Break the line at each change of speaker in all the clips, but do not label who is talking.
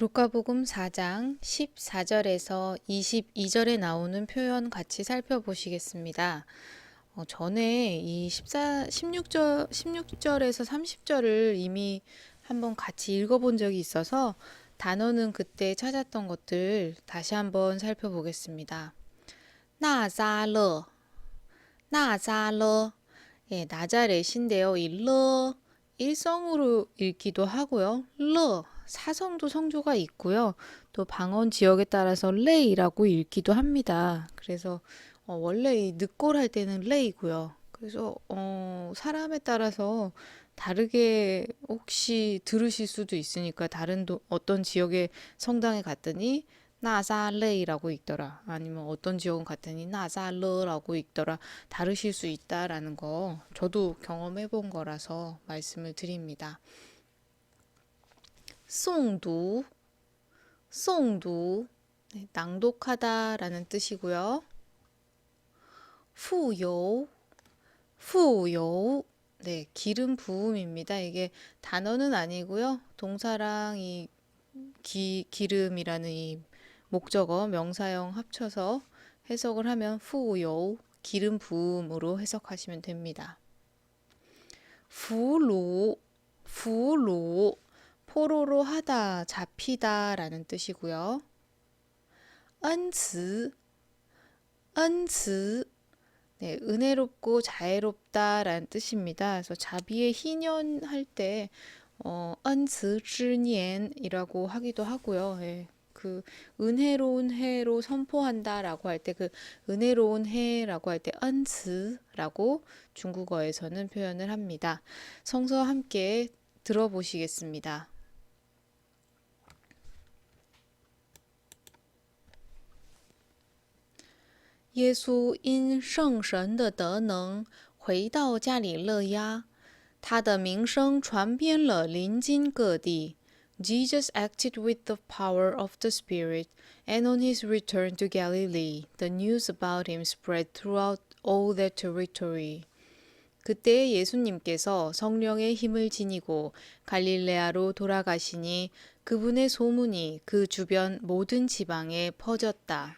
루카복음 4장 14절에서 22절에 나오는 표현 같이 살펴보시겠습니다. 어, 전에 이 14, 16절, 16절에서 30절을 이미 한번 같이 읽어본 적이 있어서 단어는 그때 찾았던 것들 다시 한번 살펴보겠습니다. 나자러, 나자러, 예, 나자렛인데요. 이 러, 일성으로 읽기도 하고요. 러, 사성도 성조가 있고요. 또 방언 지역에 따라서 레이라고 읽기도 합니다. 그래서 어, 원래 이 늑골 할 때는 레이고요. 그래서 어, 사람에 따라서 다르게 혹시 들으실 수도 있으니까 다른 도, 어떤 지역의 성당에 갔더니 나사레이라고 읽더라. 아니면 어떤 지역은 갔더니 나사르라고 읽더라. 다르실 수 있다라는 거 저도 경험해 본 거라서 말씀을 드립니다. 송두, 송두, 네, 낭독하다라는 뜻이고요. 푸요, 푸요, 네, 기름 부음입니다. 이게 단어는 아니고요. 동사랑 이 기, 기름이라는 이 목적어 명사형 합쳐서 해석을 하면 푸요, 기름 부음으로 해석하시면 됩니다. 푸루, 푸루, 포로로 하다, 잡히다 라는 뜻이고요. 은츠, 은츠, 네, 은혜롭고 자애롭다 라는 뜻입니다. 그래서 자비의 희년 할때 어, 은츠즈니엔이라고 하기도 하고요. 예, 그 은혜로운 해로 선포한다라고 할 때 그 은혜로운 해라고 할 때 은츠라고 중국어에서는 표현을 합니다. 성서 함께 들어보시겠습니다. 耶稣因圣神的德能回到加里勒亚，他的名声传遍了邻近各地。Jesus acted with the power of the Spirit, and on his return to Galilee, the news about him spread throughout all that territory. 그때 예수님께서 성령의 힘을 지니고 갈릴레아로 돌아가시니 그분의 소문이 그 주변 모든 지방에 퍼졌다.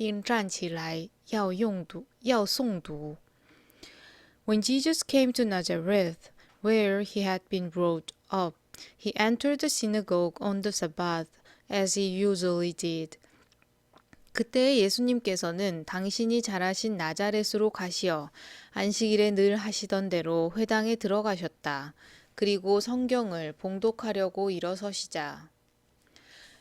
并站起来要用读要诵读。When Jesus came to Nazareth, where he had been brought up, he entered the synagogue on the Sabbath, as he usually did. 그때 예수님께서는 당신이 자라신 나자렛으로 가시어 안식일에 늘 하시던 대로 회당에 들어가셨다. 그리고 성경을 봉독하려고 일어서시자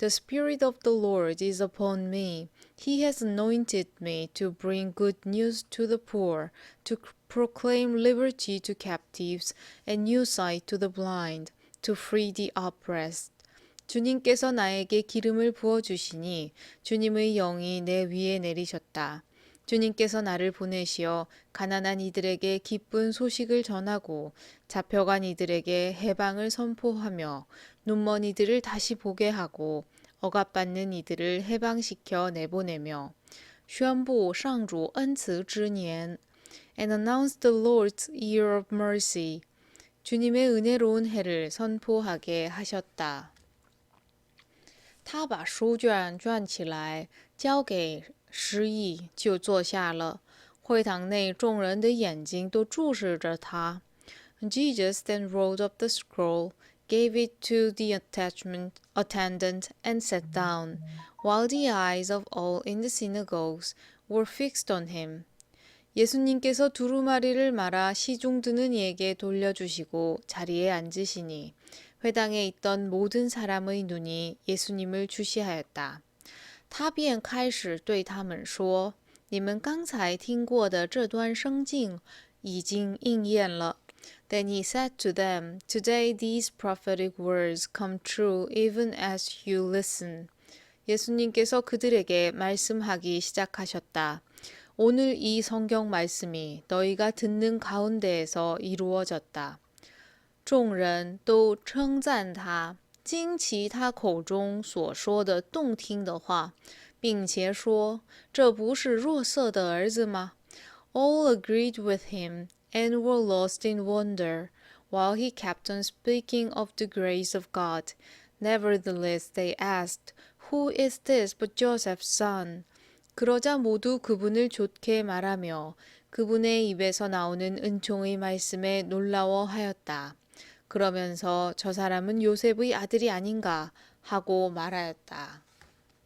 The Spirit of the Lord is upon me. He has anointed me to bring good news to the poor, to proclaim liberty to captives and new sight to the blind, to free the oppressed. 주님께서 나에게 기름을 부어 주시니 주님의 영이 내 위에 내리셨다. 주님께서 나를 보내시어 가난한 이들에게 기쁜 소식을 전하고 잡혀간 이들에게 해방을 선포하며 눈먼 이들을 다시 보게 하고 억압받는 이들을 해방시켜 내보내며 宣布上主恩慈之年 and announced the Lord's year of mercy. 주님의 은혜로운 해를 선포하게 하셨다.他把书卷转起来，交给 失意，就坐下了。会堂内众人的眼睛都注视着他。Jesus then rolled up the scroll, gave it to the attachment attendant, and sat down, while the eyes of all in the synagogues were fixed on him. 예수님께서 두루마리를 말아 시중 드는 이에게 돌려주시고 자리에 앉으시니 회당에 있던 모든 사람의 눈이 예수님을 주시하였다. 他便开始对他们说：“你们刚才听过的这段圣经已经应验了。” Then he said to them, Today these prophetic words come true even as you listen. 예수님께서 그들에게 말씀하기 시작하셨다. 오늘 이 성경 말씀이 너희가 듣는 가운데에서 이루어졌다. 众人都称赞他， 惊奇他口中所说的动听的话，并且说：“这不是若瑟的儿子吗？” All agreed with him and were lost in wonder, while he kept on speaking of the grace of God. Nevertheless, they asked, Who is this but Joseph's son? 그러자 모두 그분을 좋게 말하며 그분의 입에서 나오는 은총의 말씀에 놀라워하였다. 그러면서 저 사람은 요셉의 아들이 아닌가 하고 말하였다.